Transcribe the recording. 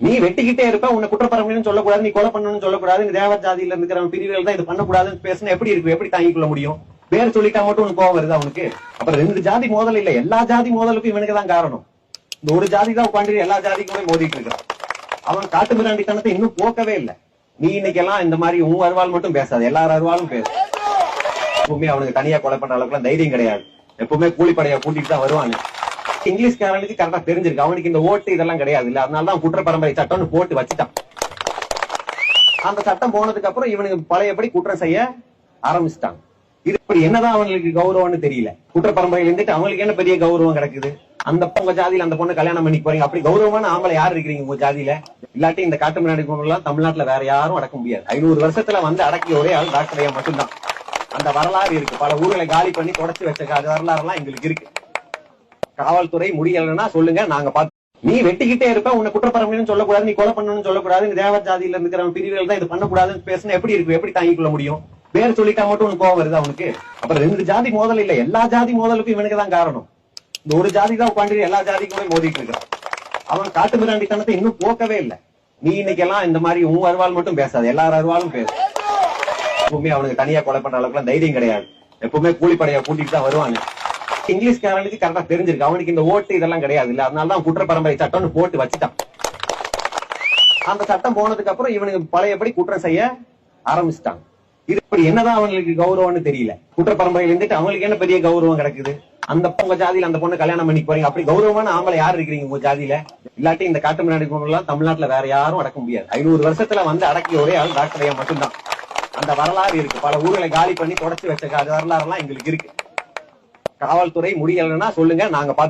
நீ வெட்டிக்கிட்டே இருப்ப உன்னை குற்றப்பரம்பரைன்னு சொல்லக்கூடாது நீ கொலை பண்ணணும்னு சொல்லக்கூடாது நீ தேவ ஜாதியில இருக்கிற பிரிவுகள் தான் இது பண்ணக்கூடாதுன்னு பேசினா எப்படி இருக்கு? எப்படி தாங்கிக் கொள்ள முடியும்? பேர் சொல்லிட்டா மட்டும் உனக்கு கோவம் வருது அவனுக்கு அப்புறம் ரெண்டு ஜாதி மோதல் இல்ல எல்லா ஜாதி மோதலுக்கும் இவனுக்கு தான் காரணம். இந்த ஒரு ஜாதி தான் உட்காந்து எல்லா ஜாதிக்குமே மோதிட்டு இருக்கான். அவன் காட்டு மிராண்டித்தனத்தை இன்னும் போக்கவே இல்லை. நீ இன்னைக்கு எல்லாம் இந்த மாதிரி உன் அருவாள் மட்டும் பேசாது எல்லார் அருவாலும் பேசு. எப்பவுமே அவனுக்கு தனியா கொலை பண்ற அளவுக்கு தைரியம் கிடையாது. எப்பவுமே கூலிப்படையா கூட்டிட்டு தான் வருவாங்க. இங்கிலீஷ்காரனுக்கு கரெக்டா தெரிஞ்சிருக்கு. அவனுக்கு இந்த ஓட்டு இதெல்லாம் கிடையாது இல்ல. அதனால தான் குற்ற பரம்பரை சட்டம்னு போட்டு வச்சுட்டான். அந்த சட்டம் போனதுக்கு அப்புறம் இவனுக்கு பழையபடி குற்றம் செய்ய ஆரம்பிச்சிட்டாங்க. இது இப்படி என்னதான் அவங்களுக்கு கௌரவம்னு தெரியல. குற்ற பரம்பரையில இருந்துட்டு அவங்களுக்கு என்ன பெரிய கௌரவம் கிடக்குது? அந்த உங்க ஜாதியில அந்த பொண்ணு கல்யாணம் பண்ணி போறீங்க. அப்படி கௌரவமான ஆம்பளை யார் இருக்கிறீங்க உங்க ஜாதியில? இல்லாட்டி இந்த காட்டு முன்னாடி எல்லாம் தமிழ்நாட்டுல வேற யாரும் அடக்க முடியாது. ஐநூறு வருஷத்துல வந்து அடக்கிய ஒரே ஆள் டாக்டர் ஐயா மட்டும்தான். அந்த வரலாறு இருக்கு. பல ஊர்களை காலி பண்ணி தொடச்சு வச்சிருக்க அது வரலாறு எல்லாம் எங்களுக்கு இருக்கு. காவல்துறை முடியலன்னா சொல்லுங்க நாங்க பார்த்து நீ வெட்டிக்கிட்டே இருப்ப உன்னை குற்றப்பரம்பரைன்னு சொல்லக்கூடாது நீ கொலை பண்ணணும்னு சொல்லக்கூடாது நீ தேவ ஜாதியில இருக்கிற பிரிவுகள் தான் இது பண்ணக்கூடாதுன்னு பேசினா எப்படி இருக்கு எப்படி தாங்கிக் கொள்ள முடியும்? பேர் சொல்லிட்டா மட்டும் உனக்கு கோவம் வருது அவனுக்கு அப்புறம் ரெண்டு ஜாதி மோதல் இல்ல எல்லா ஜாதி மோதலுக்கும் இவனுக்கு தான் காரணம். இந்த ஒரு ஜாதி தான் உட்காந்து எல்லா ஜாதிக்குமே மோதிட்டு இருக்கான். அவன் காட்டு மிராண்டித்தனத்தை இன்னும் போக்கவே இல்லை. நீ இன்னைக்கு எல்லாம் இந்த மாதிரி உன் அருவாள் மட்டும் பேசாது எல்லார் அருவாலும் பேசு. எப்பவுமே அவனுக்கு தனியா கொலை பண்ற அளவுக்கு தைரியம் கிடையாது. எப்பவுமே கூலிப்படையா கூட்டிட்டு தான் வருவாங்க. இங்கிலீஷ்காரனுக்கு கரெக்டா தெரிஞ்சிருக்கு. அவனுக்கு இந்த ஓட்டு இதெல்லாம் கிடையாது இல்ல அதனாலதான் குற்ற பரம்பரை சட்டம்னு போட்டு வச்சுட்டான். அந்த சட்டம் போனதுக்கு அப்புறம் இவனுக்கு பழையபடி குற்றம் செய்ய ஆரம்பிச்சிட்டாங்க இது இப்படி என்னதான் அவங்களுக்கு கௌரவம்னு தெரியல. குற்ற பரம்பரையில இருந்துட்டு அவங்களுக்கு என்ன பெரிய கௌரவம் கிடக்குது? அந்த உங்க ஜாதியில அந்த பொண்ணு கல்யாணம் பண்ணி போறீங்க. அப்படி கௌரவமான ஆம்பளை யார் இருக்கிறீங்க உங்க ஜாதியில? இல்லாட்டி இந்த காட்டு முன்னாடி எல்லாம் தமிழ்நாட்டுல வேற யாரும் அடக்க முடியாது. ஐநூறு வருஷத்துல வந்து அடக்கிய ஒரே ஆள் டாக்டர் ஐயா மட்டும்தான். அந்த வரலாறு இருக்கு. பல ஊர்களை காலி பண்ணி தொடச்சு வச்ச வரலாறு எல்லாம் எங்களுக்கு இருக்கு. காவல்துறை முடியலைன்னா சொல்லுங்க நாங்க பார்த்து